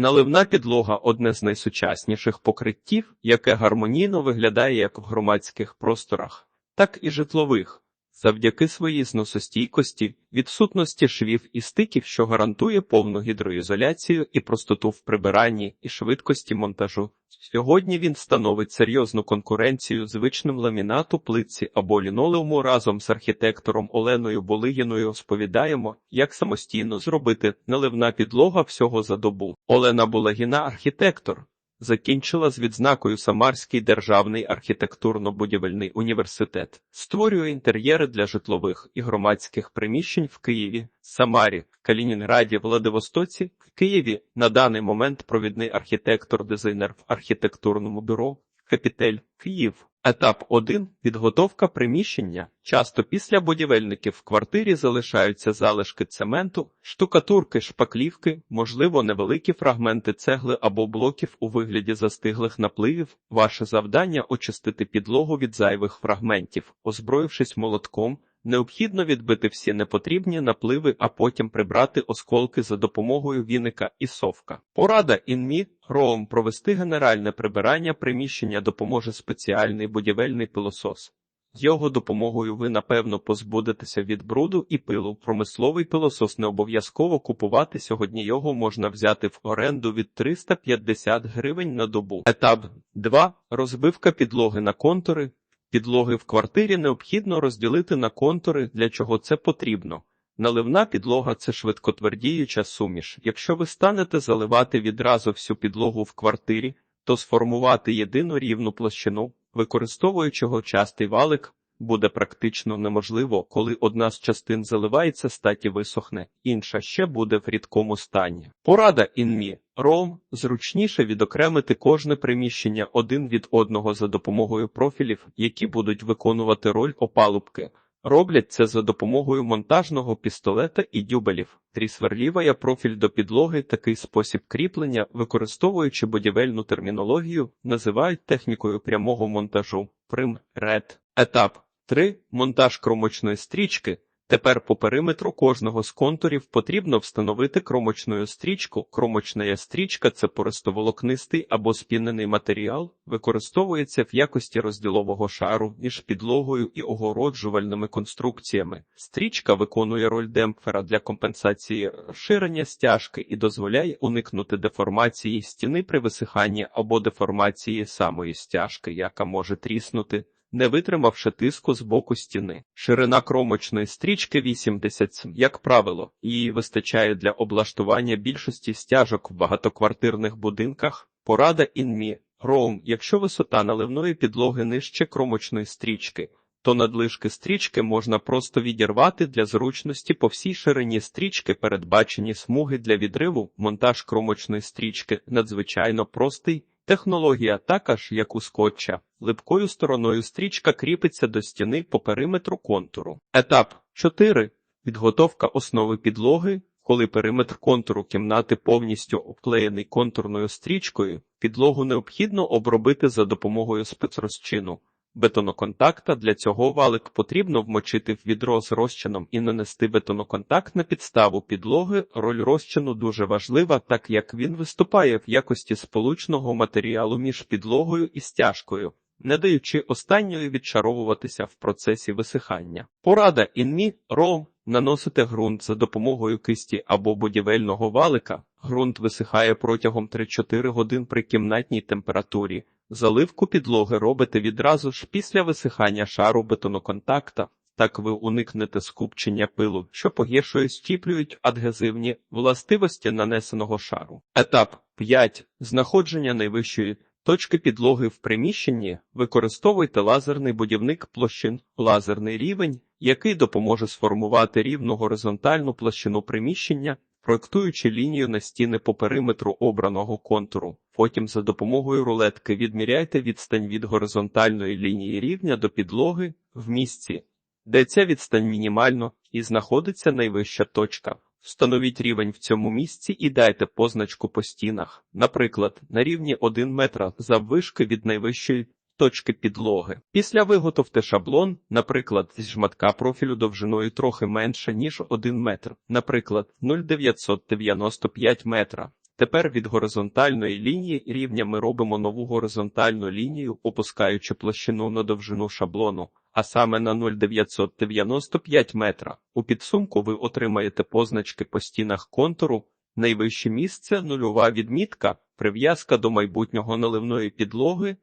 Наливна підлога одне з найсучасніших покриттів, яке гармонійно виглядає як в громадських просторах, так і житлових. Завдяки своїй зносостійкості, відсутності швів і стиків, що гарантує повну гідроізоляцію і простоту в прибиранні і швидкості монтажу. Сьогодні він становить серйозну конкуренцію звичним ламінату, плитці або лінолеуму разом з архітектором Оленою Болигіною розповідаємо, як самостійно зробити наливна підлога всього за добу. Олена Булагіна, архітектор. Закінчила з відзнакою Самарський державний архітектурно-будівельний університет, створює інтер'єри для житлових і громадських приміщень в Києві, Самарі, Калінінграді, Владивостоці, Києві на даний момент провідний архітектор-дизайнер в архітектурному бюро Капітель Київ. Етап 1. Підготовка приміщення. Часто після будівельників в квартирі залишаються залишки цементу, штукатурки, шпаклівки, можливо, невеликі фрагменти цегли або блоків у вигляді застиглих напливів. Ваше завдання очистити підлогу від зайвих фрагментів, озброївшись молотком. Необхідно відбити всі непотрібні напливи, а потім прибрати осколки за допомогою віника і совка. Порада інмі роом провести генеральне прибирання приміщення допоможе спеціальний будівельний пилосос. Його допомогою ви напевно позбудетеся від бруду і пилу. Промисловий пилосос не обов'язково купувати. Сьогодні його можна взяти в оренду від 350 гривень на добу. Етап 2. Розбивка підлоги на контури. Підлоги в квартирі необхідно розділити на контури, для чого це потрібно. Наливна підлога це швидкотвердіюча суміш. Якщо ви станете заливати відразу всю підлогу в квартирі, то сформувати єдину рівну площину, використовуючи частий валик, буде практично неможливо, коли одна з частин заливається, статі висохне, інша ще буде в рідкому стані. Порада інмі ром зручніше відокремити кожне приміщення один від одного за допомогою профілів, які будуть виконувати роль опалубки. Роблять це за допомогою монтажного пістолета і дюбелів. Трісверліває профіль до підлоги такий спосіб кріплення, використовуючи будівельну термінологію, називають технікою прямого монтажу. Прим ред. Етап 3. Монтаж кромочної стрічки. Тепер по периметру кожного з контурів потрібно встановити кромочною стрічку. Кромочна стрічка це пористоволокнистий або спінений матеріал, використовується в якості розділового шару між підлогою і огороджувальними конструкціями. Стрічка виконує роль демпфера для компенсації розширення стяжки і дозволяє уникнути деформації стіни при висиханні або деформації самої стяжки, яка може тріснути не витримавши тиску з боку стіни. Ширина кромочної стрічки 80 см. Як правило, її вистачає для облаштування більшості стяжок в багатоквартирних будинках. Порада інмі Роум, якщо висота наливної підлоги нижче кромочної стрічки, то надлишки стрічки можна просто відірвати для зручності по всій ширині стрічки передбачені смуги для відриву, монтаж кромочної стрічки надзвичайно простий. Технологія також, як у скотча, липкою стороною стрічка кріпиться до стіни по периметру контуру. Етап 4. Підготовка основи підлоги. Коли периметр контуру кімнати повністю обклеєний контурною стрічкою, підлогу необхідно обробити за допомогою спецрозчину. Бетоноконтакта для цього валик потрібно вмочити в відро з розчином і нанести бетоноконтакт на підставу підлоги. Роль розчину дуже важлива, так як він виступає в якості сполучного матеріалу між підлогою і стяжкою, не даючи останньої відчаровуватися в процесі висихання. Порада інмі ром наносити ґрунт за допомогою кисті або будівельного валика. Ґрунт висихає протягом 3-4 годин при кімнатній температурі. Заливку підлоги робите відразу ж після висихання шару бетоноконтакта, так ви уникнете скупчення пилу, що погіршує стіплюють адгезивні властивості нанесеного шару. Етап 5. Знаходження найвищої точки підлоги в приміщенні. Використовуйте лазерний будівник площин, лазерний рівень, який допоможе сформувати рівну горизонтальну площину приміщення проектуючи лінію на стіни по периметру обраного контуру. Потім за допомогою рулетки відміряйте відстань від горизонтальної лінії рівня до підлоги в місці, де ця відстань мінімально і знаходиться найвища точка. Встановіть рівень в цьому місці і дайте позначку по стінах, наприклад, на рівні 1 метра заввишки від найвищої точки підлоги. Після виготовте шаблон, наприклад, з жматка профілю довжиною трохи менше, ніж 1 метр, наприклад, 0,995 метра. Тепер від горизонтальної лінії рівня ми робимо нову горизонтальну лінію, опускаючи площину на довжину шаблону, а саме на 0,995 метра. У підсумку ви отримаєте позначки по стінах контуру, найвище місце нульова відмітка, прив'язка до майбутнього наливної підлоги,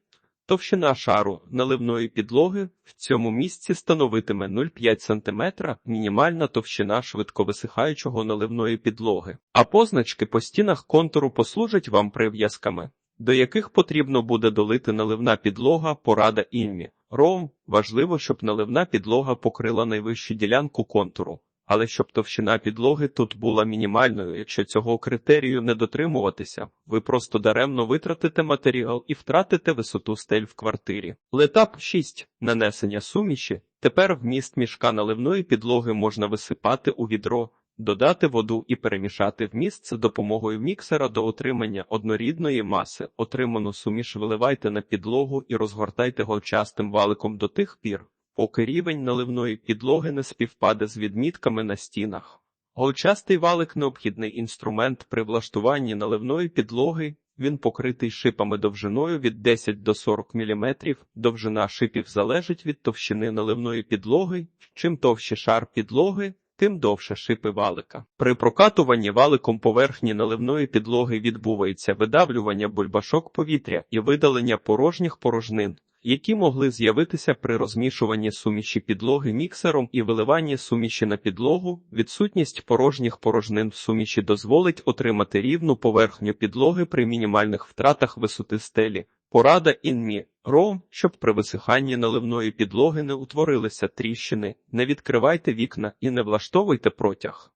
Товщина шару наливної підлоги в цьому місці становитиме 0,5 см, мінімальна товщина швидковисихаючого наливної підлоги, а позначки по стінах контуру послужать вам прив'язками, до яких потрібно буде долити наливна підлога порада інмі. Ром важливо, щоб наливна підлога покрила найвищу ділянку контуру. Але щоб товщина підлоги тут була мінімальною, якщо цього критерію не дотримуватися, ви просто даремно витратите матеріал і втратите висоту стель в квартирі. Етап 6. Нанесення суміші. Тепер вміст мішка наливної підлоги можна висипати у відро, додати воду і перемішати вміст за допомогою міксера до отримання однорідної маси. Отриману суміш виливайте на підлогу і розгортайте голчастим валиком до тих пір, поки рівень наливної підлоги не співпаде з відмітками на стінах. Голчастий валик необхідний інструмент при влаштуванні наливної підлоги. Він покритий шипами довжиною від 10 до 40 мм. Довжина шипів залежить від товщини наливної підлоги. Чим товще шар підлоги, тим довше шипи валика. При прокатуванні валиком поверхні наливної підлоги відбувається видавлювання бульбашок повітря і видалення порожніх порожнин які могли з'явитися при розмішуванні суміші підлоги міксером і виливанні суміші на підлогу. Відсутність порожніх порожнин в суміші дозволить отримати рівну поверхню підлоги при мінімальних втратах висоти стелі. Порада інмі ром, щоб при висиханні наливної підлоги не утворилися тріщини, не відкривайте вікна і не влаштовуйте протяг.